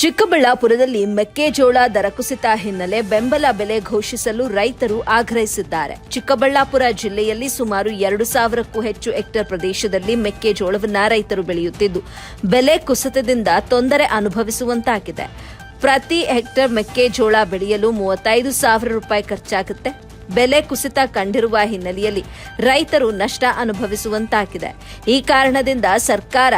ಚಿಕ್ಕಬಳ್ಳಾಪುರದಲ್ಲಿ ಮೆಕ್ಕೆಜೋಳ ದರ ಕುಸಿತ ಹಿನ್ನೆಲೆ ಬೆಂಬಲ ಬೆಲೆ ಘೋಷಿಸಲು ರೈತರು ಆಗ್ರಹಿಸಿದ್ದಾರೆ. ಚಿಕ್ಕಬಳ್ಳಾಪುರ ಜಿಲ್ಲೆಯಲ್ಲಿ ಸುಮಾರು ಎರಡು ಸಾವಿರಕ್ಕೂ ಹೆಚ್ಚು ಹೆಕ್ಟೇರ್ ಪ್ರದೇಶದಲ್ಲಿ ಮೆಕ್ಕೆಜೋಳವನ್ನ ರೈತರು ಬೆಳೆಯುತ್ತಿದ್ದು, ಬೆಲೆ ಕುಸಿತದಿಂದ ತೊಂದರೆ ಅನುಭವಿಸುವಂತಾಗಿದೆ. ಪ್ರತಿ ಹೆಕ್ಟೇರ್ ಮೆಕ್ಕೆಜೋಳ ಬೆಳೆಯಲು ಮೂವತ್ತೈದು ಸಾವಿರ ರೂಪಾಯಿ ಖರ್ಚಾಗುತ್ತೆ. ಬೆಲೆ ಕುಸಿತ ಕಂಡಿರುವ ಹಿನ್ನೆಲೆಯಲ್ಲಿ ರೈತರು ನಷ್ಟ ಅನುಭವಿಸುವಂತಾಗಿದೆ. ಈ ಕಾರಣದಿಂದ ಸರ್ಕಾರ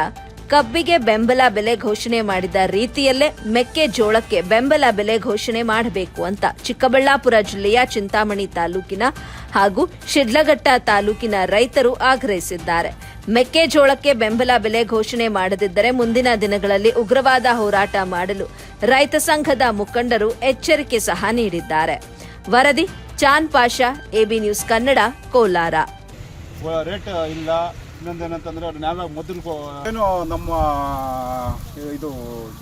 ಕಬ್ಬಿಗೆ ಬೆಂಬಲ ಬೆಲೆ ಘೋಷಣೆ ಮಾಡಿದ ರೀತಿಯಲ್ಲೇ ಮೆಕ್ಕೆಜೋಳಕ್ಕೆ ಬೆಂಬಲ ಬೆಲೆ ಘೋಷಣೆ ಮಾಡಬೇಕು ಅಂತ ಚಿಕ್ಕಬಳ್ಳಾಪುರ ಜಿಲ್ಲೆಯ ಚಿಂತಾಮಣಿ ತಾಲೂಕಿನ ಹಾಗೂ ಶಿಡ್ಲಘಟ್ಟ ತಾಲೂಕಿನ ರೈತರು ಆಗ್ರಹಿಸಿದ್ದಾರೆ. ಮೆಕ್ಕೆಜೋಳಕ್ಕೆ ಬೆಂಬಲ ಬೆಲೆ ಘೋಷಣೆ ಮಾಡದಿದ್ದರೆ ಮುಂದಿನ ದಿನಗಳಲ್ಲಿ ಉಗ್ರವಾದ ಹೋರಾಟ ಮಾಡಲು ರೈತ ಸಂಘದ ಮುಖಂಡರು ಎಚ್ಚರಿಕೆ ಸಹ ನೀಡಿದ್ದಾರೆ. ವರದಿ, ಚಾನ್ ಪಾಷಾ, ಎಬಿ ನ್ಯೂಸ್ ಕನ್ನಡ, ಕೋಲಾರ. ಇನ್ನೊಂದೇನಂತಂದ್ರೆ ಅವ್ರು ನಾವೇ ಮೊದಲು ಏನು ನಮ್ಮ, ಇದು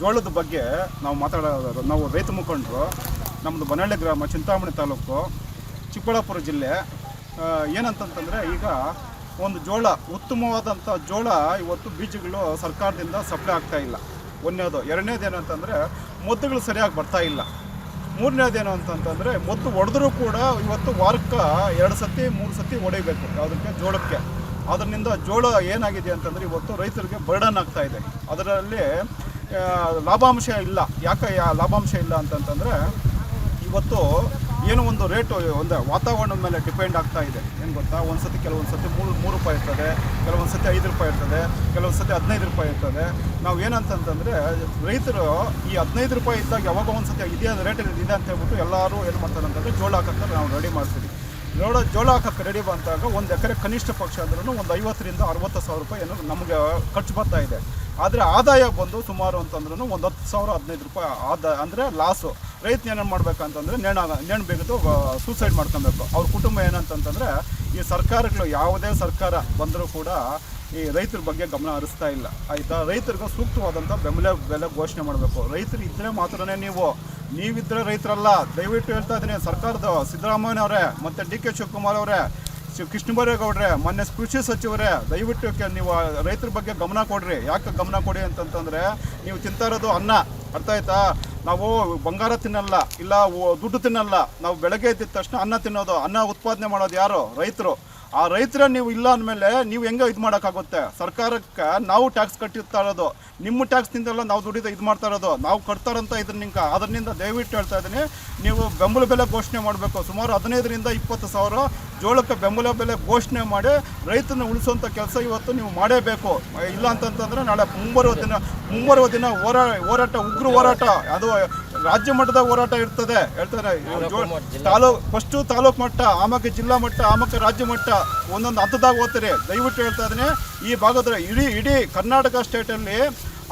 ಜೋಳದ ಬಗ್ಗೆ ನಾವು ಮಾತಾಡೋದು ನಾವು ರೈತ ಮುಖಂಡರು ನಮ್ಮದು ಬನಹಳ್ಳಿ ಗ್ರಾಮ ಚಿಂತಾಮಣಿ ತಾಲೂಕು, ಚಿಕ್ಕಬಳ್ಳಾಪುರ ಜಿಲ್ಲೆ. ಏನಂತಂತಂದರೆ ಈಗ ಒಂದು ಜೋಳ, ಉತ್ತಮವಾದಂಥ ಜೋಳ ಇವತ್ತು ಬೀಜಗಳು ಸರ್ಕಾರದಿಂದ ಸಪ್ಲೈ ಆಗ್ತಾ ಇಲ್ಲ. ಒಂದನೇದು. ಎರಡನೇದು ಏನಂತಂದರೆ ಮದ್ದುಗಳು ಸರಿಯಾಗಿ ಬರ್ತಾ ಇಲ್ಲ. ಏನು ಅಂತಂತಂದರೆ ಮದ್ದು ಹೊಡೆದ್ರೂ ಕೂಡ ಇವತ್ತು ವಾರಕ್ಕೆ ಎರಡು ಸತಿ, ಮೂರು ಸತಿ ಹೊಡಿಬೇಕು ಯಾವುದಕ್ಕೆ? ಜೋಳಕ್ಕೆ. ಅದರಿಂದ ಜೋಳ ಏನಾಗಿದೆ ಅಂತಂದರೆ ಇವತ್ತು ರೈತರಿಗೆ ಬರ್ಡನ್ ಆಗ್ತಾ ಇದೆ. ಅದರಲ್ಲಿ ಲಾಭಾಂಶ ಇಲ್ಲ. ಯಾಕೆ ಲಾಭಾಂಶ ಇಲ್ಲ ಅಂತಂತಂದರೆ ಇವತ್ತು ಏನೋ ಒಂದು ರೇಟು, ಒಂದು ವಾತಾವರಣದ ಮೇಲೆ ಡಿಪೆಂಡ್ ಆಗ್ತಾ ಇದೆ. ಏನು ಗೊತ್ತಾ? ಒಂದು ಸತಿ ಕೆಲವೊಂದು ಸತಿ ಮೂರು ಮೂರು ರೂಪಾಯಿ ಇರ್ತದೆ ಕೆಲವೊಂದು ಸತಿ ಐದು ರೂಪಾಯಿ ಇರ್ತದೆ ಕೆಲವೊಂದು ಸತಿ ಹದಿನೈದು ರೂಪಾಯಿ ಇರ್ತದೆ. ನಾವು ಏನಂತಂತಂದರೆ ರೈತರು ಈ ಹದಿನೈದು ರೂಪಾಯಿ ಇದ್ದಾಗ ಯಾವಾಗ ಒಂದು ಸತಿ ಇದೇ ರೇಟ್ ಇದೆ ಅಂತ ಹೇಳ್ಬಿಟ್ಟು ಎಲ್ಲರೂ ಏನು ಮಾಡ್ತಾರೆ ಅಂತಂದರೆ ಜೋಳ ಹಾಕಕ್ಕೆ ನಾವು ರೆಡಿ ಮಾಡ್ತೀವಿ. ಜೋಳ ಜೋಳ ಹಾಕಕ್ಕೆ ರೆಡಿ ಬಂದಾಗ ಒಂದು ಎಕರೆ ಕನಿಷ್ಠ ಪಕ್ಷ ಅಂದ್ರೂ ಒಂದು ಐವತ್ತರಿಂದ ಅರವತ್ತು ಸಾವಿರ ರೂಪಾಯಿ ಏನೋ ನಮಗೆ ಖರ್ಚು ಬರ್ತಾ ಇದೆ. ಆದರೆ ಆದಾಯ ಬಂದು ಸುಮಾರು ಅಂತಂದ್ರೂ ಒಂದು ಹತ್ತು ಸಾವಿರ, ಹದಿನೈದು ರೂಪಾಯಿ ಆದಾಯ ಅಂದರೆ ಲಾಸು ರೈತ ಏನೇನು ಮಾಡ್ಬೇಕಂತಂದರೆ ನೇಣ, ನೇಣು ಬೇಗದು ಸೂಸೈಡ್ ಮಾಡ್ಕೊಬೇಕು. ಅವ್ರ ಕುಟುಂಬ ಏನಂತಂತಂದರೆ ಈ ಸರ್ಕಾರಗಳು ಯಾವುದೇ ಸರ್ಕಾರ ಬಂದರೂ ಕೂಡ ಈ ರೈತರ ಬಗ್ಗೆ ಗಮನ ಹರಿಸ್ತಾ ಇಲ್ಲ. ಆಯಿತಾ? ರೈತರಿಗೆ ಸೂಕ್ತವಾದಂಥ ಬೆಂಬಲ, ಬೆಲೆ ಘೋಷಣೆ ಮಾಡಬೇಕು. ರೈತರು ಇದ್ದರೆ ಮಾತ್ರನೇ ನೀವು ನೀವಿದ್ರೆ ರೈತರಲ್ಲ, ದಯವಿಟ್ಟು ಹೇಳ್ತಾ ಇದ್ದೀನಿ, ಸರ್ಕಾರದ ಸಿದ್ದರಾಮಯ್ಯನವರೇ ಮತ್ತು ಡಿ ಕೆ ಶಿವಕುಮಾರ್ ಅವರೇ ಶಿವ ಕೃಷ್ಣ ಬೈರೇಗೌಡ್ರೆ ಮೊನ್ನೆ ಕೃಷಿ ಸಚಿವರೇ, ದಯವಿಟ್ಟು ನೀವು ರೈತರ ಬಗ್ಗೆ ಗಮನ ಕೊಡ್ರಿ. ಯಾಕೆ ಗಮನ ಕೊಡಿ ಅಂತಂತಂದರೆ, ನೀವು ತಿಂತಾ ಇರೋದು ಅನ್ನ, ಅರ್ಥ ಆಯ್ತಾ? ನಾವು ಬಂಗಾರ ತಿನ್ನಲ್ಲ, ಇಲ್ಲ ದುಡ್ಡು ತಿನ್ನಲ್ಲ, ನಾವು ಬೆಳಗ್ಗೆ ಎದ್ದಿದ ತಕ್ಷಣ ಅನ್ನ ತಿನ್ನೋದು, ಅನ್ನ ಉತ್ಪಾದನೆ ಮಾಡೋದು ಯಾರು? ರೈತರು. ಆ ರೈತರ ನೀವು ಇಲ್ಲ ಅಂದಮೇಲೆ ನೀವು ಹೆಂಗೆ ಇದು ಮಾಡೋಕ್ಕಾಗುತ್ತೆ? ಸರ್ಕಾರಕ್ಕೆ ನಾವು ಟ್ಯಾಕ್ಸ್ ಕಟ್ಟಿರ್ತಾ ಇರೋದು. ನಿಮ್ಮ ಟ್ಯಾಕ್ಸ್ ನಿಂದೆಲ್ಲ ನಾವು ದುಡಿದ ಇದು ಮಾಡ್ತಾ ಇರೋದು. ನಾವು ಕಟ್ತಾರಂತ ಇದ್ರಿಂದ ಅದರಿಂದ ದಯವಿಟ್ಟು ಹೇಳ್ತಾ ಇದ್ದೀನಿ, ನೀವು ಬೆಂಬಲ ಬೆಲೆ ಘೋಷಣೆ ಮಾಡಬೇಕು. ಸುಮಾರು ಹದಿನೈದರಿಂದ ಇಪ್ಪತ್ತು ಸಾವಿರ ಜೋಳಕ್ಕೆ ಬೆಂಬಲ ಬೆಲೆ ಘೋಷಣೆ ಮಾಡಿ ರೈತನ ಉಳಿಸುವಂಥ ಕೆಲಸ ಇವತ್ತು ನೀವು ಮಾಡೇಬೇಕು. ಇಲ್ಲ ಅಂತಂತಂದ್ರೆ ನಾಳೆ ಮುಂಬರುವ ದಿನ ಮುಂಬರುವ ದಿನ ಹೋರಾ ಹೋರಾಟ ಉಗ್ರ ಹೋರಾಟ ಅದು ರಾಜ್ಯ ಮಟ್ಟದ ಹೋರಾಟ ಇರ್ತದೆ. ಹೇಳ್ತಾರೆ ತಾಲೂಕ್ ಫಸ್ಟು ತಾಲೂಕು ಮಟ್ಟ ಆಮೇಲೆ ಜಿಲ್ಲಾ ಮಟ್ಟ ಆಮೇಲೆ ರಾಜ್ಯ ಮಟ್ಟ ಒಂದೊಂದು ಹಂತದಾಗ ಓದ್ತಾರೆ. ದಯವಿಟ್ಟು ಹೇಳ್ತಾ ಇದ್ದೀನಿ ಈ ಭಾಗದ ಇಡೀ ಇಡೀ ಕರ್ನಾಟಕ ಸ್ಟೇಟಲ್ಲಿ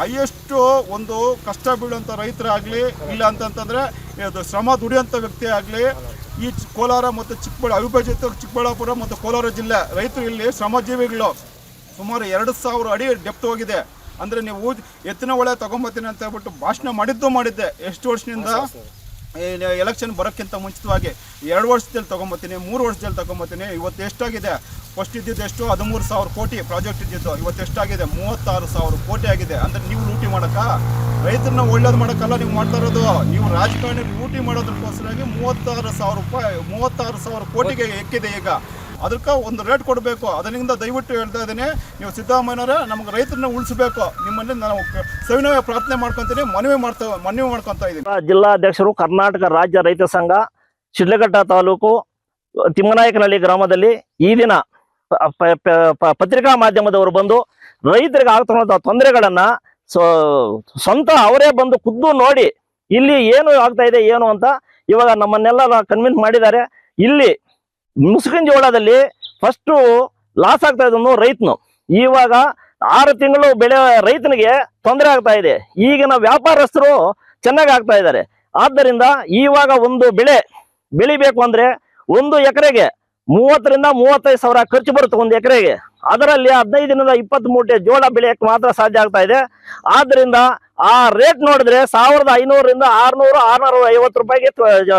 ಹೈಯೆಸ್ಟು ಒಂದು ಕಷ್ಟ ಬೀಳುವಂಥ ರೈತರಾಗಲಿ ಇಲ್ಲ ಅಂತಂತಂದರೆ ಇದು ಶ್ರಮ ದುಡಿಯುವಂಥ ವ್ಯಕ್ತಿ ಆಗಲಿ ಈ ಕೋಲಾರ ಮತ್ತು ಚಿಕ್ಕಬಳ್ಳಾ, ಅವಿಭಜಿತ ಚಿಕ್ಕಬಳ್ಳಾಪುರ ಮತ್ತು ಕೋಲಾರ ಜಿಲ್ಲೆ ರೈತರು ಇಲ್ಲಿ ಶ್ರಮಜೀವಿಗಳು. ಸುಮಾರು ಎರಡು ಸಾವಿರ ಅಡಿ ಡೆಪ್ತ್ ಹೋಗಿದೆ. ಅಂದರೆ ನೀವು ಎತ್ತಿನ ಒಳೆ ತೊಗೊಂಬತ್ತೀನಿ ಅಂತ ಹೇಳ್ಬಿಟ್ಟು ಭಾಷಣ ಮಾಡಿದ್ದು ಮಾಡಿದ್ದೆ. ಎಷ್ಟು ವರ್ಷದಿಂದ? ಎಲೆಕ್ಷನ್ ಬರೋಕ್ಕಿಂತ ಮುಂಚಿತವಾಗಿ ಎರಡು ವರ್ಷದಲ್ಲಿ ತೊಗೊಂಬತ್ತೀನಿ ಮೂರು ವರ್ಷದಲ್ಲಿ ತೊಗೊಂಬತ್ತೀನಿ ಇವತ್ತು ಎಷ್ಟಾಗಿದೆ? ಫಸ್ಟ್ ಇದ್ದಿದ್ದು ಎಷ್ಟು? ಹದಿಮೂರು ಸಾವಿರ ಕೋಟಿ ಪ್ರಾಜೆಕ್ಟ್ ಇದ್ದಿದ್ದು ಇವತ್ತು ಎಷ್ಟಾಗಿದೆ? ಮೂವತ್ತಾರು ಸಾವಿರ ಕೋಟಿ ಆಗಿದೆ. ಅಂದರೆ ನೀವು ಲೂಟಿ ಮಾಡೋಕ್ಕ? ರೈತರನ್ನ ಒಳ್ಳೇದು ಮಾಡೋಕ್ಕಲ್ಲ ನೀವು ಮಾಡ್ತಾ ಇರೋದು. ನೀವು ರಾಜಕಾರಣಿ ಲೂಟಿ ಮಾಡೋದಕ್ಕೋಸ್ಕರಾಗಿ ಮೂವತ್ತಾರು ಸಾವಿರ ರೂಪಾಯಿ ಮೂವತ್ತಾರು ಸಾವಿರ ಕೋಟಿಗೆ ಎಕ್ಕಿದೆ ಈಗ. ಅದಕ್ಕೆ ಒಂದು ರೇಟ್ ಕೊಡಬೇಕು. ಅದರಿಂದ ದಯವಿಟ್ಟು ಹೇಳ್ತಾ ಇದ್ದೀನಿ, ನೀವು ಸಿದ್ದರಾಮಯ್ಯನವರೇ ನಮ್ಗೆ ರೈತರನ್ನ ಉಳಿಸಬೇಕು. ನಿಮ್ಮಲ್ಲಿ ನಾವು ಸವಿನಯ ಪ್ರಾರ್ಥನೆ ಮಾಡ್ಕೊತೀನಿ, ಮನವಿ ಮಾಡ್ತಾ, ಮನವಿ ಮಾಡ್ಕೊತ ಇದ್ದೀನಿ. ಜಿಲ್ಲಾಧ್ಯಕ್ಷರು ಕರ್ನಾಟಕ ರಾಜ್ಯ ರೈತ ಸಂಘ, ಶಿಡ್ಲಘಟ್ಟ ತಾಲೂಕು, ತಿಮ್ಮನಾಯಕನಹಳ್ಳಿ ಗ್ರಾಮದಲ್ಲಿ ಈ ದಿನ ಪತ್ರಿಕಾ ಮಾಧ್ಯಮದವರು ಬಂದು ರೈತರಿಗೆ ಆಗ್ತಿರುವಂತಹ ತೊಂದರೆಗಳನ್ನ ಸ್ವಂತ ಅವರೇ ಬಂದು ಖುದ್ದು ನೋಡಿ ಇಲ್ಲಿ ಏನು ಆಗ್ತಾ ಇದೆ, ಏನು ಅಂತ ಇವಾಗ ನಮ್ಮನ್ನೆಲ್ಲ ಕನ್ವಿನ್ಸ್ ಮಾಡಿದ್ದಾರೆ. ಇಲ್ಲಿ ಮುಸುಕಿನ ಜೋಳದಲ್ಲಿ ಫಸ್ಟು ಲಾಸ್ ಆಗ್ತಾ ಇದ್ದನು ರೈತನು. ಇವಾಗ ಆರು ತಿಂಗಳು ಬೆಳೆ ರೈತನಿಗೆ ತೊಂದರೆ ಆಗ್ತಾ ಇದೆ. ಈಗಿನ ವ್ಯಾಪಾರಸ್ಥರು ಚೆನ್ನಾಗಿ ಆಗ್ತಾ ಇದ್ದಾರೆ. ಆದ್ದರಿಂದ ಇವಾಗ ಒಂದು ಬೆಳೆ ಬೆಳಿಬೇಕು ಅಂದ್ರೆ ಒಂದು ಎಕರೆಗೆ ಮೂವತ್ತರಿಂದ ಮೂವತ್ತೈದು ಸಾವಿರ ಖರ್ಚು ಬರುತ್ತೆ ಒಂದು ಎಕರೆಗೆ. ಅದರಲ್ಲಿ ಹದಿನೈದರಿಂದ ಇಪ್ಪತ್ತ್ ಮೂಟೆ ಜೋಳ ಬೆಳೆಯಕ್ಕೆ ಮಾತ್ರ ಸಾಧ್ಯ ಆಗ್ತಾ ಇದೆ. ಆದ್ದರಿಂದ ಆ ರೇಟ್ ನೋಡಿದ್ರೆ ಸಾವಿರದ ಐನೂರರಿಂದ ಆರುನೂರು ಆರುನೂರ ಐವತ್ತು ರೂಪಾಯಿಗೆ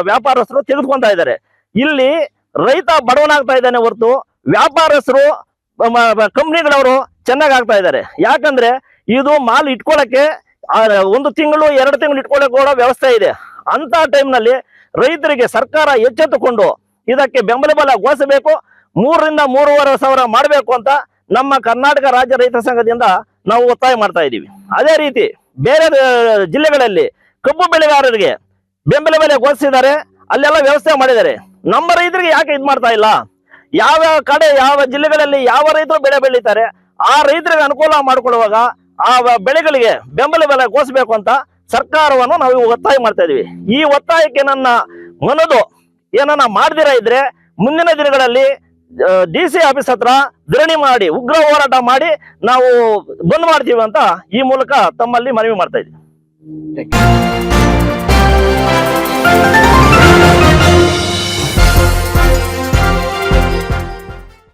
ವ್ಯಾಪಾರಸ್ಥರು ತೆಗೆದುಕೊಂತ ಇದ್ದಾರೆ. ಇಲ್ಲಿ ರೈತ ಬಡವನಾಗ್ತಾ ಇದ್ದಾನೆ ಹೊರತು ವ್ಯಾಪಾರಸ್ಥರು ಕಂಪ್ನಿಗಳವರು ಚೆನ್ನಾಗಿ ಆಗ್ತಾ ಇದ್ದಾರೆ. ಯಾಕಂದ್ರೆ ಇದು ಮಾಲ್ ಇಟ್ಕೊಳಕ್ಕೆ ಒಂದು ತಿಂಗಳು, ಎರಡು ತಿಂಗಳು ಇಟ್ಕೊಳ್ಳೋಕೆ ಕೂಡ ವ್ಯವಸ್ಥೆ ಇದೆ. ಅಂತ ಟೈಮ್ನಲ್ಲಿ ರೈತರಿಗೆ ಸರ್ಕಾರ ಎಚ್ಚೆತ್ತುಕೊಂಡು ಇದಕ್ಕೆ ಬೆಂಬಲ ಬಲ ಘೋಷಿಸಬೇಕು. ಮೂರರಿಂದ ಮೂರುವರೆ ಸಾವಿರ ಮಾಡಬೇಕು ಅಂತ ನಮ್ಮ ಕರ್ನಾಟಕ ರಾಜ್ಯ ರೈತ ಸಂಘದಿಂದ ನಾವು ಒತ್ತಾಯ ಮಾಡ್ತಾ ಇದ್ದೀವಿ. ಅದೇ ರೀತಿ ಬೇರೆ, ಜಿಲ್ಲೆಗಳಲ್ಲಿ ಕಬ್ಬು ಬೆಳೆಗಾರರಿಗೆ ಬೆಂಬಲ ಬೆಲೆ ಘೋಷಿಸಿದ್ದಾರೆ. ಅಲ್ಲೆಲ್ಲ ವ್ಯವಸ್ಥೆ ಮಾಡಿದ್ದಾರೆ. ನಮ್ಮ ರೈತರಿಗೆ ಯಾಕೆ ಇದು ಮಾಡ್ತಾ ಇಲ್ಲ? ಯಾವ ಕಡೆ, ಯಾವ ಜಿಲ್ಲೆಗಳಲ್ಲಿ ಯಾವ ರೈತರು ಬೆಳೆ ಬೆಳೀತಾರೆ? ಆ ರೈತರಿಗೆ ಅನುಕೂಲ ಮಾಡ್ಕೊಳ್ಳುವಾಗ ಆ ಬೆಳೆಗಳಿಗೆ ಬೆಂಬಲ ಬೆಲೆ ಘೋಷಿಸಬೇಕು ಅಂತ ಸರ್ಕಾರವನ್ನು ನಾವು ಒತ್ತಾಯ ಮಾಡ್ತಾ ಇದೀವಿ. ಈ ಒತ್ತಾಯಕ್ಕೆ ನನ್ನ ಮನದು ಏನನ್ನ ಮಾಡದಿರ ಇದ್ರೆ ಮುಂದಿನ ದಿನಗಳಲ್ಲಿ ಡಿ ಸಿ ಆಫೀಸ್ ಹತ್ರ ಧರಣಿ ಮಾಡಿ, ಉಗ್ರ ಹೋರಾಟ ಮಾಡಿ ನಾವು ಬಂದ್ ಮಾಡ್ತೀವಿ ಅಂತ ಈ ಮೂಲಕ ತಮ್ಮಲ್ಲಿ ಮನವಿ ಮಾಡ್ತಾ ಇದ್ದೀವಿ